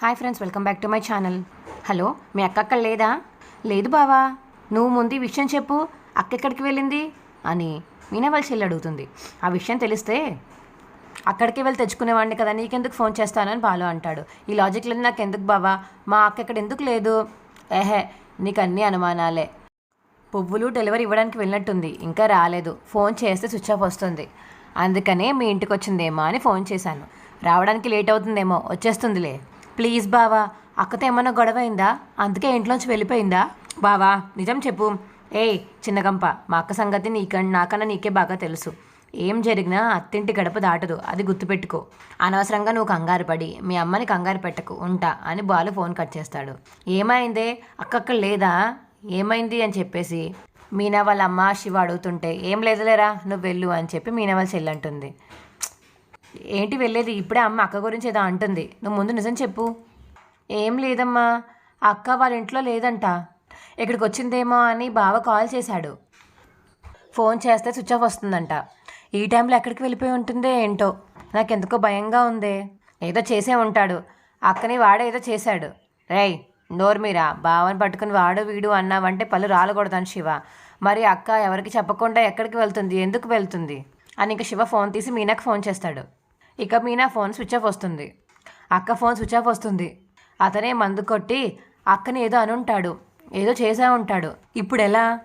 Hi friends welcome back to my channel. Hello మీ అక్క అక్కడ లేదా? లేదు బావా నువ్వు ముందు ఈ విషయం చెప్పు అక్క ఎక్కడికి వెళ్ళింది? అని మీనా వాళ్ళ చెల్లి అడుగుతుంది. ఆ విషయం తెలిస్తే అక్కడికి వెళ్ళి తెచ్చుకునేవాడిని కదా నీకెందుకు ఫోన్ చేస్తానని బాలు అంటాడు. ఈ లాజిక్ లేదు నాకు ఎందుకు బావా? మా అక్క ఇక్కడ ఎందుకు లేదు? ఏహే నీకు అన్నీ అనుమానాలే. పువ్వులు డెలివరీ ఇవ్వడానికి వెళ్ళినట్టుంది ఇంకా రాలేదు. ఫోన్ చేస్తే స్విచ్ ఆఫ్ వస్తుంది. అందుకనే మీ ఇంటికి వచ్చిందేమో అని ఫోన్ చేశాను. రావడానికి లేట్ అవుతుందేమో వచ్చేస్తుందిలే. ప్లీజ్ బావా అక్కతో ఏమన్నా గొడవ అయిందా అందుకే ఇంట్లోంచి వెళ్ళిపోయిందా? బావా నిజం చెప్పు. ఏయ్ చిన్నగంప మా అక్క సంగతి నీక నాకన్నా నీకే బాగా తెలుసు. ఏం జరిగినా అత్తింటి గడప దాటదు అది గుర్తుపెట్టుకో. అనవసరంగా నువ్వు కంగారు పడి మీ అమ్మని కంగారు పెట్టకు ఉంటా అని బాలు ఫోన్ కట్ చేస్తాడు. ఏమైందే? అక్కక్క లేదా? ఏమైంది అని చెప్పేసి మీనా వాళ్ళ అమ్మ శివ అడుగుతుంటే ఏం లేదులేరా నువ్వు వెళ్ళు అని చెప్పి మీనా వాళ్ళ చెల్లి అంటుంది. ఏంటి వెళ్ళేది? ఇప్పుడే అమ్మ అక్క గురించి ఏదో అంటుంది. నువ్వు ముందు నిజం చెప్పు. ఏం లేదమ్మా. అక్క వాళ్ళ ఇంట్లో లేదంట. ఇక్కడికి వచ్చిందేమో అని బావ కాల్ చేశాడు. ఫోన్ చేస్తే స్విచ్ ఆఫ్ వస్తుందంట. ఈ టైంలో ఎక్కడికి వెళ్ళిపోయి ఉంటుందే ఏంటో? నాకు ఎందుకో భయంగా ఉంది. ఏదో చేసే ఉంటాడు. అక్కని వాడు ఏదో చేశాడు. రేయ్ నోర్మీరా బావని పట్టుకుని వాడు వీడు అన్నావంటే పళ్ళు రాలకూడదని శివ. మరి అక్క ఎవరికి చెప్పకుండా ఎక్కడికి వెళ్తుంది? ఎందుకు వెళ్తుంది? అని ఇంక శివ ఫోన్ తీసి మీనాకు ఫోన్ చేస్తాడు. ఇక మీనా ఫోన్ స్విచ్ ఆఫ్ వస్తుంది. అక్క ఫోన్ స్విచ్ ఆఫ్ వస్తుంది. అతనే మందు కొట్టి అక్కని ఏదో అనుంటాడు. ఏదో చేసా ఉంటాడు. ఇప్పుడు ఎలా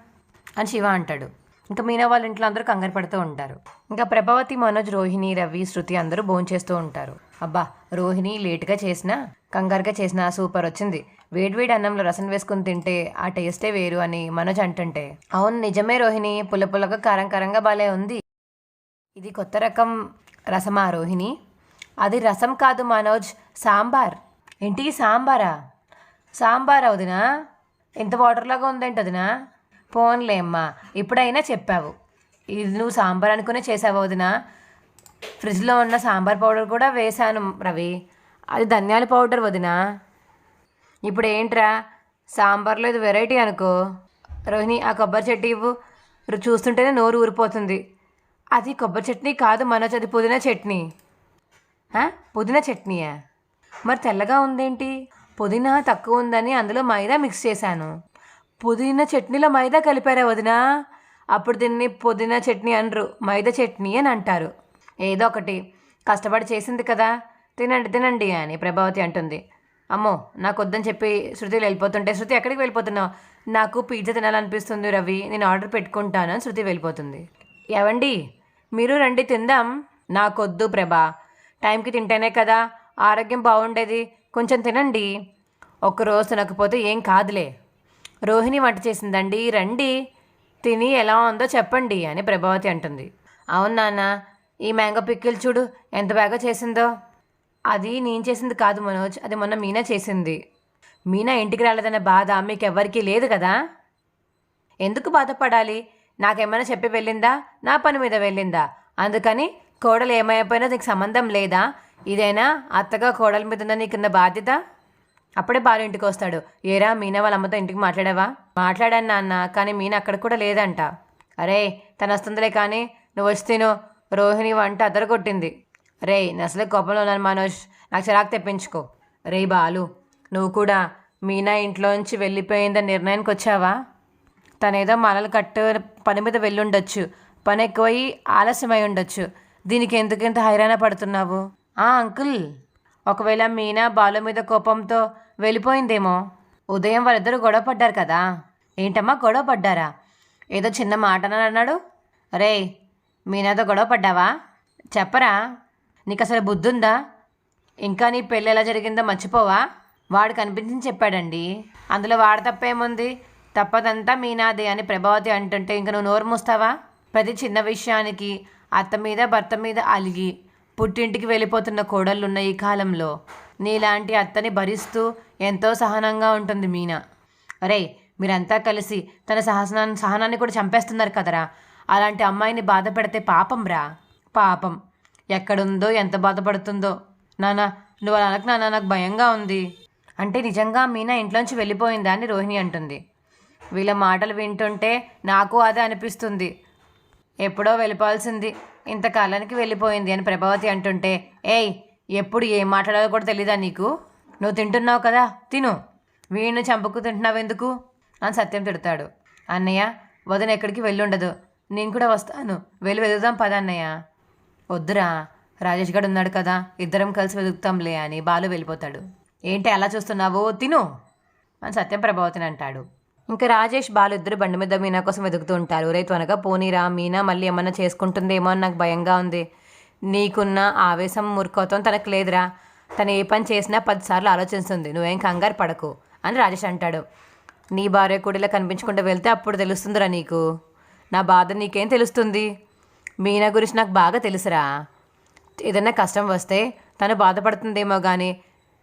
అని శివ అంటాడు. ఇంకా మీనా వాళ్ళ ఇంట్లో అందరూ కంగారు పడుతూ ఉంటారు. ఇంకా ప్రభావతి మనోజ్ రోహిణి రవి శృతి అందరూ భోంచేస్తూ ఉంటారు. అబ్బా రోహిణి లేట్గా చేసినా కంగారుగా చేసినా సూపర్ వచ్చింది. వేడివేడి అన్నంలో రసం వేసుకుని తింటే ఆ టేస్టే వేరు అని మనోజ్ అంటుంటే. అవును నిజమే రోహిణి. పుల్ల పుల్లగా కారం కారంగా బాలే ఉంది. ఇది కొత్త రకం. రసమా రోహిణి అది రసం కాదు మనోజ్ సాంబార్. ఏంటి సాంబారా? సాంబార్ వదినా? ఇంత వాటర్లాగా ఉందేంటి వదినా? పోన్లే అమ్మా ఇప్పుడైనా చెప్పావు. ఇది నువ్వు సాంబార్ అనుకునే చేసావు వదినా? ఫ్రిడ్జ్లో ఉన్న సాంబార్ పౌడర్ కూడా వేశాను రవి. అది ధనియాల పౌడర్ వదినా. ఇప్పుడు ఏంట్రా? సాంబార్లో ఇది వెరైటీ అనుకో. రోహిణి ఆ కొబ్బరి చెట్టు ఇవ్వు. చూస్తుంటేనే నోరు ఊరిపోతుంది. అది కొబ్బరి చట్నీ కాదు మనోజ్ అది పుదీనా చట్నీ. పుదీనా చట్నీయా? మరి తెల్లగా ఉందేంటి? పుదీనా తక్కువ ఉందని అందులో మైదా మిక్స్ చేశాను. పుదీనా చట్నీలో మైదా కలిపారా వదినా? అప్పుడు దీన్ని పుదీనా చట్నీ అనరు మైదా చట్నీ అని అంటారు. ఏదో ఒకటి. కష్టపడి చేసింది కదా. తినండి తినండి అని ప్రభావతి అంటుంది. అమ్మో నాకు వద్దని చెప్పి శృతిలు వెళ్ళిపోతుంటే శృతి ఎక్కడికి వెళ్ళిపోతున్నావు? నాకు పిజ్జా తినాలనిపిస్తుంది రవి నేను ఆర్డర్ పెట్టుకుంటాను అని శృతి వెళ్ళిపోతుంది. ఏవండి? మీరు రండి తిందాం. నాకొద్దు ప్రభా. టైంకి తింటేనే కదా. ఆరోగ్యం బాగుండేది. కొంచెం తినండి. ఒక్కరోజు తినకపోతే ఏం కాదులే. రోహిణి వంట చేసిందండి. రండి. తిని ఎలా ఉందో చెప్పండి అని ప్రభావతి అంటుంది. అవును నాన్న. ఈ మ్యాంగో పిక్కిల్ చూడు. ఎంత బాగా చేసిందో. అది నేను చేసింది కాదు మనోజ్. అది మొన్న మీనా చేసింది. మీనా ఇంటికి రాలేదనే బాధ మీకు ఎవ్వరికీ లేదు కదా. ఎందుకు బాధపడాలి? నాకేమైనా చెప్పి వెళ్ళిందా? నా పని మీద వెళ్ళిందా? అందుకని కోడలు ఏమైపోయినా నీకు సంబంధం లేదా? ఇదైనా? అత్తగా కోడల మీద ఉన్న నీకున్న బాధ్యత? అప్పుడే బాలు ఇంటికి వస్తాడు. ఏరా మీనా వాళ్ళ అమ్మతో ఇంటికి మాట్లాడావా? మాట్లాడాను నాన్న కానీ మీనా అక్కడ కూడా లేదంట. అరే తను వస్తుందిలే కానీ నువ్వు వస్తేను రోహిణి వంట అదరగొట్టింది. రే నసలే కోపంలో ఉన్నాను మనోజ్. నాకు చిరాకు తెప్పించుకో. రే బాలు నువ్వు కూడా మీనా ఇంట్లోంచి వెళ్ళిపోయిందని నిర్ణయానికి వచ్చావా? తనేదో మలలు కట్టు పని మీద వెళ్ళుండొచ్చు. పని ఎక్కువయి ఆలస్యమై ఉండొచ్చు. దీనికి ఎందుకెంత హైరాణ పడుతున్నావు? ఆ అంకుల్. ఒకవేళ మీనా బాలు మీద కోపంతో వెళ్ళిపోయిందేమో? ఉదయం వాళ్ళిద్దరూ గొడవ పడ్డారు కదా. ఏంటమ్మా గొడవ పడ్డారా? ఏదో చిన్న మాట అని అన్నాడు. రే మీనాతో గొడవ పడ్డావా? చెప్పరా. నీకు అసలు బుద్ధుందా? ఇంకా నీ పెళ్ళి ఎలా జరిగిందో మర్చిపోవా? వాడు కనిపించింది చెప్పాడండి. అందులో వాడు తప్పేముంది? తప్పదంతా మీనాదే అని ప్రభావతి అంటుంటే ఇంక నువ్వు నోరు మూస్తావా? ప్రతి చిన్న విషయానికి అత్త మీద భర్త మీద అలిగి పుట్టింటికి వెళ్ళిపోతున్న కోడళ్ళున్న ఈ కాలంలో నీలాంటి అత్తని భరిస్తూ ఎంతో సహనంగా ఉంటుంది మీనా. అరే మీరంతా కలిసి తన సహసనాన్ని సహనాన్ని కూడా చంపేస్తున్నారు కదరా. అలాంటి అమ్మాయిని బాధ పెడితే పాపం రా. పాపం. ఎక్కడుందో ఎంత బాధపడుతుందో. నానా నువ్వు అలా అనకు నాన్న నాకు భయంగా ఉంది. అంటే నిజంగా మీనా ఇంట్లోంచి వెళ్ళిపోయిందా? అని రోహిణి అంటుంది. వీళ్ళ మాటలు వింటుంటే నాకు అదే అనిపిస్తుంది. ఎప్పుడో వెళ్ళిపోవాల్సింది. ఇంతకాలానికి వెళ్ళిపోయింది అని ప్రభావతి అంటుంటే ఏయ్ ఎప్పుడు ఏం మాట్లాడాలో కూడా తెలీదా నీకు? నువ్వు తింటున్నావు కదా తిను. వీడిని చంపుకు తింటున్నావు ఎందుకు? అని సత్యం తిడతాడు. అన్నయ్య వదిన ఎక్కడికి వెళ్ళుండదు. నేను కూడా వస్తాను. వెళ్ళి వెతుకుదాం పద అన్నయ్య. వద్దురా రాజేష్ గడు ఉన్నాడు కదా ఇద్దరం కలిసి వెతుకుతాంలే అని బాలు వెళ్ళిపోతాడు. ఏంటి అలా చూస్తున్నావు? తిను. అని సత్యం ప్రభావతిని అంటాడు. ఇంకా రాజేష్ బాలు ఇద్దరు బండి మీద మీనా కోసం వెతుకుతూ ఉంటారు. రే త్వరగా పోనీరా మీనా మళ్ళీ ఏమన్నా చేసుకుంటుందేమో అని నాకు భయంగా ఉంది. నీకున్న ఆవేశం మురుకోతం తనకు లేదురా. తను ఏ పని చేసినా పదిసార్లు ఆలోచిస్తుంది. నువ్వేం కంగారు పడకు అని రాజేష్ అంటాడు. నీ భార్య కూడా కనిపించకుండా వెళ్తే అప్పుడు తెలుస్తుందిరా నీకు. నా బాధ నీకేం తెలుస్తుంది? మీనా గురించి నాకు బాగా తెలుసురా. ఏదైనా కష్టం వస్తే తను బాధపడుతుందేమో కానీ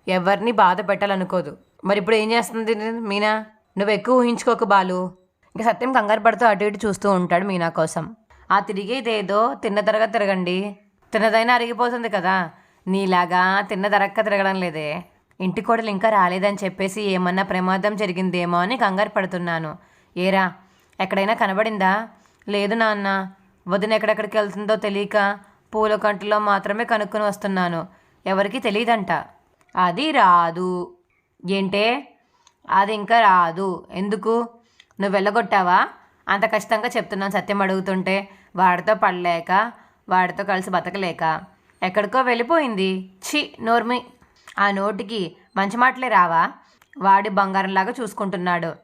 ఎవరిని బాధ పెట్టాలనుకోదు. మరి ఇప్పుడు ఏం చేస్తుంది మీనా? నువ్వు ఎక్కువ ఊహించుకోకు బాలు. ఇంకా సత్యం కంగారు పడుతూ అటు ఇటు చూస్తూ ఉంటాడు మీనా కోసం. ఆ తిరిగేదేదో తిన్న తరగా తిరగండి. తిన్నదైనా అరిగిపోతుంది కదా. నీలాగా తిన్న తరక్క తిరగడం లేదే. ఇంటి కోడలు ఇంకా రాలేదని చెప్పేసి ఏమన్నా ప్రమాదం జరిగిందేమో అని కంగారు పడుతున్నాను. ఏరా ఎక్కడైనా కనబడిందా? లేదు నాన్న. వదిన ఎక్కడెక్కడికి వెళ్తుందో తెలియక పూల కంటిలో మాత్రమే కనుక్కొని వస్తున్నాను. ఎవరికి తెలియదంట. అది రాదు. ఏంటే? అది ఇంకా రాదు. ఎందుకు? నువ్వు వెళ్ళగొట్టావా? అంత కష్టంగా చెప్తున్నాను సత్యం అడుగుతుంటే. వాడితో పడలేక వాడితో కలిసి బతకలేక. ఎక్కడికో వెళ్ళిపోయింది. ఛీ నోర్మి. ఆ నోటికి మంచి మాటలే రావా? వాడి బంగారంలాగా చూసుకుంటున్నాడు.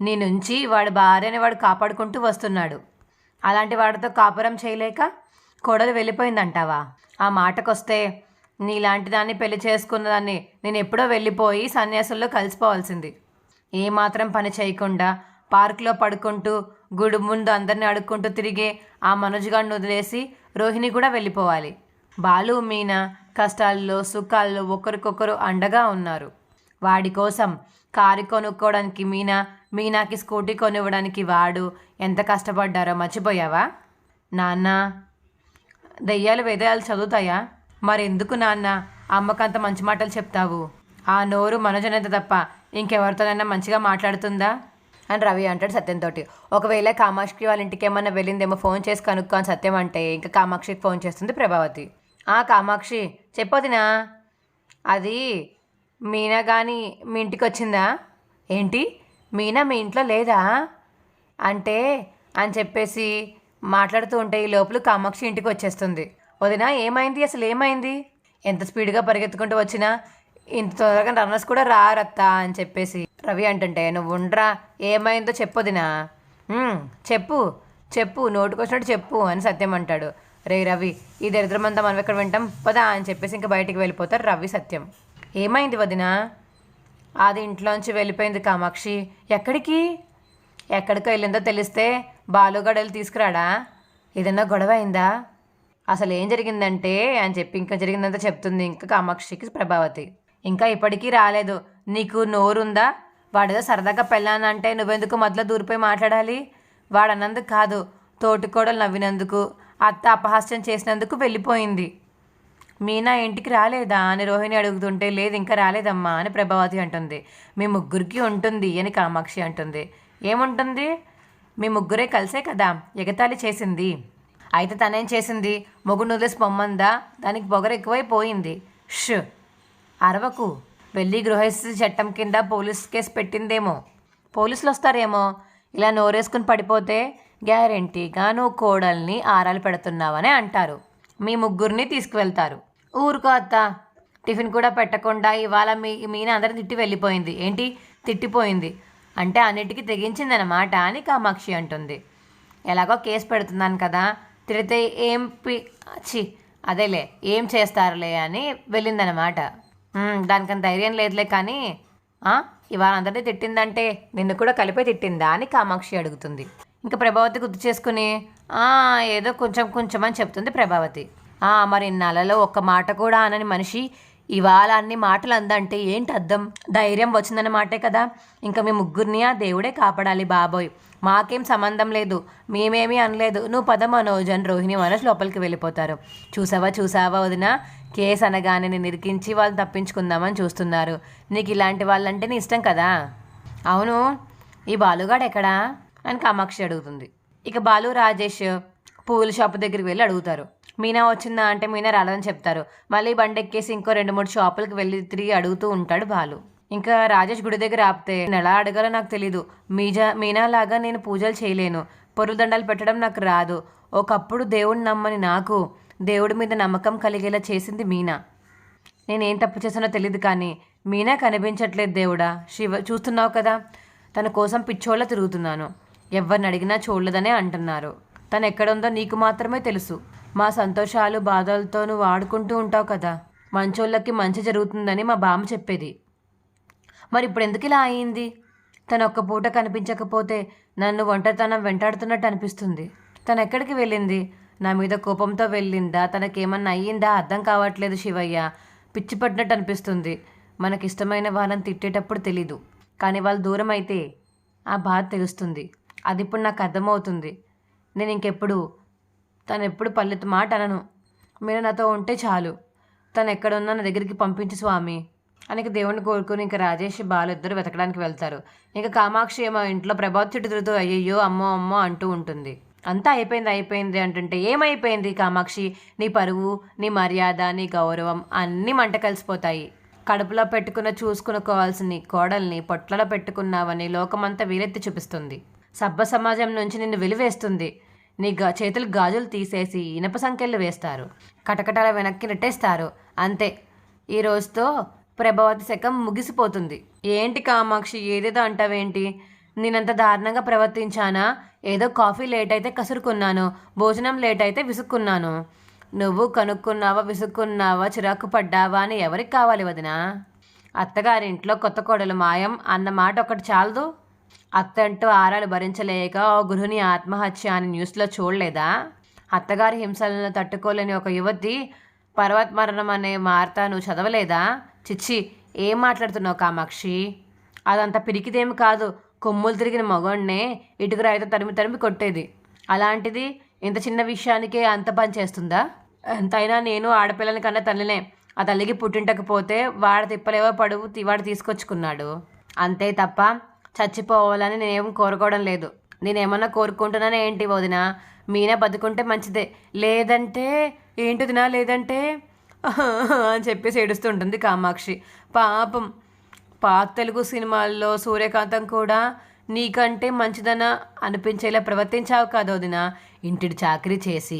నీ నుంచి వాడి భార్యని వాడు కాపాడుకుంటూ వస్తున్నాడు. అలాంటి వాడితో కాపురం చేయలేక కోడలు వెళ్ళిపోయిందంటావా? ఆ మాటకొస్తే నీలాంటి దాన్ని పెళ్ళి చేసుకున్న దాన్ని నేను ఎప్పుడో వెళ్ళిపోయి సన్యాసుల్లో కలిసిపోవాల్సింది. ఏమాత్రం పని చేయకుండా పార్కులో పడుకుంటూ గుడి ముందు అందరిని అడుక్కుంటూ తిరిగే ఆ మనోజ్గాడిని వదిలేసి రోహిణి కూడా వెళ్ళిపోవాలి. బాలు మీనా కష్టాల్లో సుఖాల్లో ఒకరికొకరు అండగా ఉన్నారు. వాడి కోసం కారు కొనుక్కోవడానికి మీనా మీనాకి స్కూటీ కొనివ్వడానికి వాడు ఎంత కష్టపడ్డారో మర్చిపోయావా? నాన్న దెయ్యాలు వేదాలు చదువుతాయా? మరెందుకు నాన్న? అమ్మకంత మంచి మాటలు చెప్తావు. ఆ నోరు మనోజనంత తప్ప ఇంకెవరితోనైనా మంచిగా మాట్లాడుతుందా? అని రవి అంటాడు సత్యంతోటి. ఒకవేళ కామాక్షి వాళ్ళ ఇంటికి ఏమన్నా వెళ్ళిందేమో ఫోన్ చేసి కనుక్కో అని సత్యం అంటే ఇంకా కామాక్షికి ఫోన్ చేస్తుంది ప్రభావతి. ఆ కామాక్షి చెప్పొదినా అది మీనా కానీ మీ ఇంటికి వచ్చిందా? ఏంటి? మీనా మీ ఇంట్లో లేదా? అంటే అని చెప్పేసి మాట్లాడుతూ ఉంటే ఈ లోపల కామాక్షి ఇంటికి వచ్చేస్తుంది. వదిన ఏమైంది? అసలు ఏమైంది? ఎంత స్పీడ్గా పరిగెత్తుకుంటూ వచ్చినా ఇంత త్వరగా రన్నర్స్ కూడా రారత్తా అని చెప్పేసి. రవి అంటుంటే నువ్వు ఉండరా? ఏమైందో చెప్పొదినా చెప్పు చెప్పు నోటుకొచ్చినట్టు చెప్పు అని సత్యం అంటాడు. రే రవి ఈ దరిద్రమంతా మనం ఎక్కడ వింటాం? పదా అని చెప్పేసి ఇంకా బయటికి వెళ్ళిపోతారు రవి సత్యం. ఏమైంది వదినా? అది ఇంట్లోంచి వెళ్ళిపోయింది కామాక్షి. ఎక్కడికి? ఎక్కడికి వెళ్ళిందో తెలిస్తే బాలుగడలు తీసుకురాడా? ఏదన్నా గొడవ అయిందా? అసలు ఏం జరిగిందంటే అని చెప్పి ఇంకా జరిగిందంతా చెప్తుంది ఇంకా కామాక్షికి ప్రభావతి. ఇంకా ఇప్పటికీ రాలేదు. నీకు నోరుందా? వాడేదో సరదాగా పెళ్ళానంటే నువ్వెందుకు మధ్యలో దూరిపోయి మాట్లాడాలి? వాడన్నందుకు కాదు తోటికోడలు నవ్వినందుకు అత్త అపహాస్యం చేసినందుకు వెళ్ళిపోయింది. మీనా ఇంటికి రాలేదా అని రోహిణి అడుగుతుంటే లేదు ఇంకా రాలేదమ్మా అని ప్రభావతి అంటుంది. మీ ముగ్గురికి ఉంటుంది అని కామాక్షి అంటుంది. ఏముంటుంది? మీ ముగ్గురే కలిసే కదా ఎగతాళి చేసింది. అయితే తనేం చేసింది? మొగుడు వదిలేసి పొమ్మందా? దానికి పొగరు ఎక్కువైపోయింది. ష్. అరవకు. వెళ్ళి గృహస్థితి చట్టం కింద పోలీస్ కేసు పెట్టిందేమో. పోలీసులు వస్తారేమో? ఇలా నోరేసుకుని పడిపోతే గ్యారెంటీగా నువ్వు కోడల్ని ఆరాలు పెడుతున్నావని అంటారు. మీ ముగ్గురిని తీసుకువెళ్తారు. ఊరుకో అత్త. టిఫిన్ కూడా పెట్టకుండా ఇవాళ మీ మీన అందరిని తిట్టి వెళ్ళిపోయింది. ఏంటి? తిట్టిపోయింది. అంటే అన్నిటికీ తెగించిందనమాట అని కామాక్షి అంటుంది. ఎలాగో కేసు పెడుతున్నాను కదా. తిడితే ఏం పి చి అదేలే ఏం చేస్తారులే అని వెళ్ళిందనమాట "ఉమ్, దానికంత ధైర్యం లేదులే కానీ ఇవాళ అందరినీ తిట్టిందంటే నిన్ను కూడా కలిపే తిట్టిందా అని కామాక్షి అడుగుతుంది. ఇంకా ప్రభావతి గుర్తు చేసుకుని "ఆ, ఏదో కొంచెం కొంచెం అని చెప్తుంది ప్రభావతి. "ఆ, మరి నెలలో ఒక్క మాట కూడా అనని మనిషి ఇవాళ అన్ని మాటలు అందంటే ఏంటి అర్థం? ధైర్యం వచ్చిందన్నమాటే కదా. ఇంకా మీ ముగ్గురిని ఆ దేవుడే కాపాడాలి బాబోయ్. మాకేం సంబంధం లేదు. మేమేమీ అనలేదు. నువ్వు పద మనోజ్ అని రోహిణి మనోజ్ లోపలికి వెళ్ళిపోతారు. చూసావా చూసావా వదిన? కేసు అనగానే నేను ఇరికించి వాళ్ళు తప్పించుకుందామని చూస్తున్నారు. నీకు ఇలాంటి వాళ్ళంటే నీ ఇష్టం కదా? అవును. ఈ బాలుగాడు ఎక్కడా? అని కామాక్షి అడుగుతుంది. ఇక బాలు రాజేష్ పూల షాప్ దగ్గరికి వెళ్ళి అడుగుతారు. మీనా వచ్చిందా అంటే మీనా రాలేదని చెప్తారు. మళ్ళీ బండి ఎక్కేసి ఇంకో రెండు మూడు షాపులకు వెళ్ళి తిరిగి అడుగుతూ ఉంటాడు బాలు. ఇంకా రాజేష్ గుడి దగ్గర ఆపితే నేను ఎలా అడగాలో నాకు తెలీదు. మీజా మీనాలాగా నేను పూజలు చేయలేను. పొరుదండాలు పెట్టడం నాకు రాదు. ఒకప్పుడు దేవుడిని నమ్మని నాకు దేవుడి మీద నమ్మకం కలిగేలా చేసింది మీనా. నేనేం తప్పు చేశానో తెలియదు కానీ మీనా కనిపించట్లేదు దేవుడా. శివ చూస్తున్నావు కదా తన కోసం పిచ్చోళ్ళ తిరుగుతున్నాను. ఎవరిని అడిగినా చూడలేదనే అంటున్నారు. తను ఎక్కడుందో నీకు మాత్రమే తెలుసు. మా సంతోషాలు బాధలతో నువ్వు ఆడుకుంటూ ఉంటావు కదా. మంచోళ్ళకి మంచి జరుగుతుందని మా బామ్మ చెప్పేది. మరి ఇప్పుడు ఎందుకు ఇలా అయింది? తను ఒక్క పూట కనిపించకపోతే నన్ను ఒంటరితనం వెంటాడుతున్నట్టు అనిపిస్తుంది. తను ఎక్కడికి వెళ్ళింది? నా మీద కోపంతో వెళ్ళిందా? తనకేమన్నా అయ్యిందా? అర్థం కావట్లేదు శివయ్య. పిచ్చి పట్టినట్టు అనిపిస్తుంది. మనకిష్టమైన వాళ్ళని తిట్టేటప్పుడు తెలీదు. కానీ వాళ్ళు దూరం అయితే ఆ బాధ తెలుస్తుంది. అది ఇప్పుడు నాకు అర్థమవుతుంది. నేను ఇంకెప్పుడు తను ఎప్పుడు పల్లెత్తు మాట అనను. మీరు నాతో ఉంటే చాలు. తను ఎక్కడున్నా నా దగ్గరికి పంపించు స్వామి. అనేక దేవుణ్ణి కోరుకుని ఇంకా రాజేష్ బాలు ఇద్దరు వెతకడానికి వెళ్తారు. ఇంకా కామాక్షి ఏమో ఇంట్లో ప్రభాత్ చుట్టూ తిరుగుతూ అయ్యయ్యో అమ్మో అమ్మో అంటూ ఉంటుంది. అంతా అయిపోయింది అయిపోయింది అంటుంటే ఏమైపోయింది కామాక్షి? నీ పరువు నీ మర్యాద నీ గౌరవం అన్నీ మంట కలిసిపోతాయి. కడుపులో పెట్టుకున్న చూసుకునుకోవాల్సిన కోడల్ని పొట్లలో పెట్టుకున్నావని లోకమంతా వీలెత్తి చూపిస్తుంది. సభ్య సమాజం నుంచి నిన్ను వెలివేస్తుంది. నీ గా చేతులు గాజులు తీసేసి ఇనప సంఖ్యలు వేస్తారు. కటకటాల వెనక్కి నెట్టేస్తారు. అంతే. ఈ రోజుతో ప్రభావతి శకం ముగిసిపోతుంది. ఏంటి కామాక్షి ఏదేదో అంటావేంటి? నేనంత దారుణంగా ప్రవర్తించానా? ఏదో కాఫీ లేట్ అయితే కసురుకున్నాను. భోజనం లేట్ అయితే విసుక్కున్నాను. నువ్వు కనుక్కున్నావా విసుక్కున్నావా చిరాకు పడ్డావా అని ఎవరికి కావాలి వదినా? అత్తగారింట్లో కొత్త కోడలు మాయం అన్న మాట ఒకటి చాలదు. అత్తంటూ ఆరాలు భరించలేక ఓ గృహిణి ఆత్మహత్య అని న్యూస్లో చూడలేదా? అత్తగారి హింసలను తట్టుకోలేని ఒక యువతి పర్వత్ మరణం అనే వార్త నువ్వు చదవలేదా? చిచ్చి ఏం మాట్లాడుతున్నావు కామాక్షి? అదంత పిరికిదేమి కాదు. కొమ్ములు తిరిగిన మగోడినే ఇటుకు రాయితో తరిమి తరిమి కొట్టేది. అలాంటిది ఇంత చిన్న విషయానికే అంత పని చేస్తుందా? ఎంతైనా నేను ఆడపిల్లని కన్నా తల్లినే. ఆ తల్లికి పుట్టింటకపోతే వాడ తిప్పలేవో పడువు వాడు తీసుకొచ్చుకున్నాడు. అంతే తప్ప చచ్చిపోవాలని నేనేం కోరుకోవడం లేదు. నేనేమన్నా కోరుకుంటున్నానే ఏంటి వదిన? మీనే బతుకుంటే మంచిదే. లేదంటే ఏంటి వదినా లేదంటే అని చెప్పేసి ఏడుస్తుంటుంది కామాక్షి. పాపం పాత తెలుగు సినిమాల్లో సూర్యకాంతం కూడా నీకంటే మంచిదన అనిపించేలా ప్రవర్తించావు కాదు వదిన. ఇంటిడి చాకరీ చేసి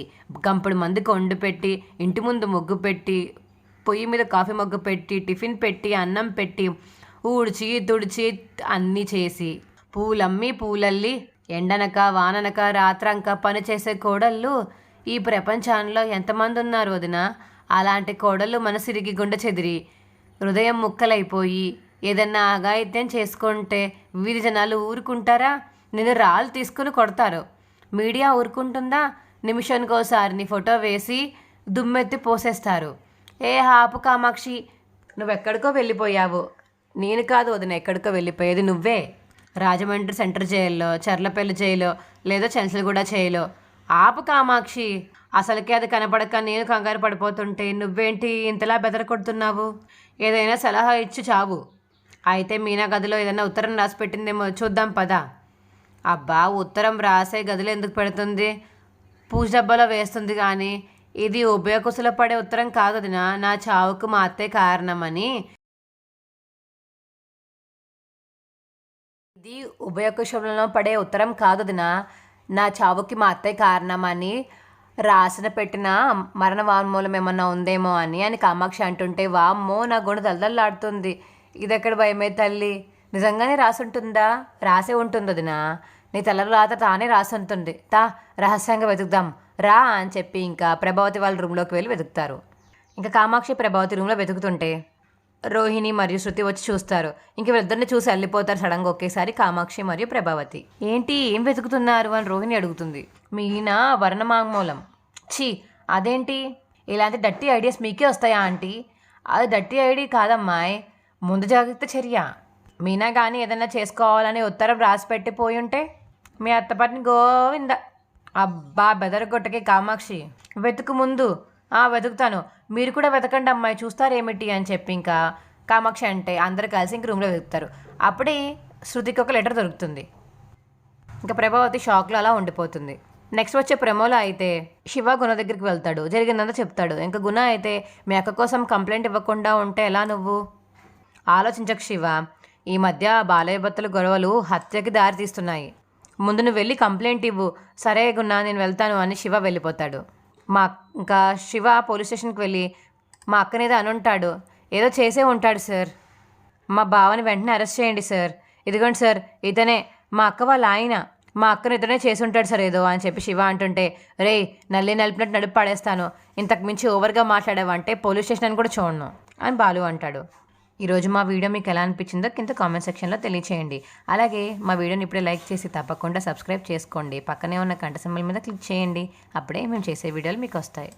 గంపడి మందికి వండు పెట్టి ఇంటి ముందు ముగ్గు పెట్టి పొయ్యి మీద కాఫీ మగ్గు పెట్టి టిఫిన్ పెట్టి అన్నం పెట్టి ఊడ్చి తుడిచి అన్నీ చేసి. పూలమ్మి పూలల్లి ఎండనక వాననక రాత్రంక పని చేసే కోడళ్ళు ఈ ప్రపంచంలో ఎంతమంది ఉన్నారు వదిన? అలాంటి కోడళ్ళు మనసిరిగి గుండె చెదిరి. హృదయం ముక్కలైపోయి ఏదన్నా అఘాయిత్యం చేసుకుంటే వీధి జనాలు ఊరుకుంటారా? నేను రాళ్ళు తీసుకుని కొడతారు. మీడియా ఊరుకుంటుందా? నిమిషానికోసారి నీ ఫోటో వేసి దుమ్మెత్తి పోసేస్తారు. ఏ హాపు కామాక్షి నువ్వెక్కడికో వెళ్ళిపోయావు. నేను కాదు వదిన ఎక్కడికో వెళ్ళిపోయేది నువ్వే. రాజమండ్రి సెంటర్ జైల్లో చర్లపల్లి జైలో లేదా చెన్సల్గూడ చేయలో ఆపు కామాక్షి అసలుకే అది కనపడక నేను కంగారు పడిపోతుంటే నువ్వేంటి ఇంతలా బెదరకొడుతున్నావు ఏదైనా సలహా ఇచ్చి చావు. అయితే మీనా గదిలో ఏదైనా ఉత్తరం రాసి పెట్టిందేమో చూద్దాం పదా. అబ్బా ఉత్తరం రాసే గదిలో ఎందుకు పెడుతుంది? పూజ డబ్బాలో వేస్తుంది కానీ ఇది ఉభయకుశల పడే ఉత్తరం కాదు వదినా. నా చావుకు మా అత్తే కారణమని ఇది ఉభయకుశంలో పడే ఉత్తరం కాదు వదినా. నా చావుకి మా అత్తయ్య కారణమని రాసిన పెట్టిన మరణ వాన్మూలం ఏమన్నా ఉందేమో అని అని కామాక్షి అంటుంటే వామ్మో నా గుండె ఇది ఎక్కడ భయమే తల్లి? నిజంగానే రాసుంటుందా? రాసే ఉంటుంది వదినా నీ తలలో రాత తానే రాసి ఉంటుంది తా రహస్యంగా వెతుకుదాం. రా అని చెప్పి ఇంకా ప్రభావతి వాళ్ళ రూమ్లోకి వెళ్ళి వెతుకుతారు. ఇంకా కామాక్షి ప్రభావతి రూమ్లో వెతుకుతుంటే రోహిణి మరియు శృతి వచ్చి చూస్తారు. ఇంక వీళ్ళిద్దరిని చూసి వెళ్ళిపోతారు సడన్గా ఒకేసారి కామాక్షి మరియు ప్రభావతి. ఏంటి? ఏం వెతుకుతున్నారు? అని రోహిణి అడుగుతుంది. మీనా వర్ణమాంగమూలం ఛీ! అదేంటి? ఇలాంటి డట్టి ఐడియాస్ మీకే వస్తాయా ఆంటీ? అది డట్టి ఐడి కాదమ్మాయ్. ముందు జాగ్రత్త చర్య. మీనా కానీ ఏదైనా చేసుకోవాలని ఉత్తరం రాసి పెట్టిపోయి ఉంటే మీ అత్తపాటిని గోవింద. అబ్బా బెదరగొట్టకి కామాక్షి. వెతుకు ముందు. ఆ వెతుకుతాను. మీరు కూడా వెతకండి అమ్మాయి చూస్తారేమిటి అని చెప్పి ఇంకా కామాక్షి అంటే అందరు కలిసి ఇంక రూమ్లో వెతుకుతారు. అప్పుడే శృతికి ఒక లెటర్ దొరుకుతుంది. ఇంకా ప్రభావతి షాక్లో అలా ఉండిపోతుంది. నెక్స్ట్ వచ్చే ప్రెమోలో అయితే శివ గుణ దగ్గరికి వెళ్తాడు. జరిగిందంతా చెప్తాడు. ఇంకా గుణ అయితే మీ అక్క కోసం కంప్లైంట్ ఇవ్వకుండా ఉంటే ఎలా నువ్వు? ఆలోచించకు శివ. ఈ మధ్య బాలయ్య భర్తల గొడవలు హత్యకి దారితీస్తున్నాయి ముందు నువ్వు వెళ్ళి కంప్లైంట్ ఇవ్వు. సరే గున్నా నేను వెళ్తాను అని శివ వెళ్ళిపోతాడు. మా ఇంకా శివ పోలీస్ స్టేషన్కి వెళ్ళి మా అక్కనేదో అనుంటాడు ఏదో చేసే ఉంటాడు సార్. మా బావని వెంటనే అరెస్ట్ చేయండి సార్. ఇదిగోండి సార్. ఇతనే మా అక్క వాళ్ళ ఆయన. మా అక్కను ఇతనే చేసి ఉంటాడు సార్ ఏదో అని చెప్పి శివ అంటుంటే రే నల్లి నలిపినట్టు నడుపు పడేస్తాను. ఇంతకు మించి ఓవర్గా మాట్లాడావంటే పోలీస్ స్టేషన్ అని కూడా చూడను. అని బాలు అంటాడు. ఈరోజు మా వీడియో మీకు ఎలా అనిపించిందో కింద కామెంట్ సెక్షన్లో తెలియచేయండి. అలాగే మా వీడియోని ఇప్పుడే లైక్ చేసి తప్పకుండా సబ్స్క్రైబ్ చేసుకోండి. పక్కనే ఉన్న కంట సింబల్ మీద క్లిక్ చేయండి. అప్పుడే మేము చేసే వీడియోలు మీకు వస్తాయి.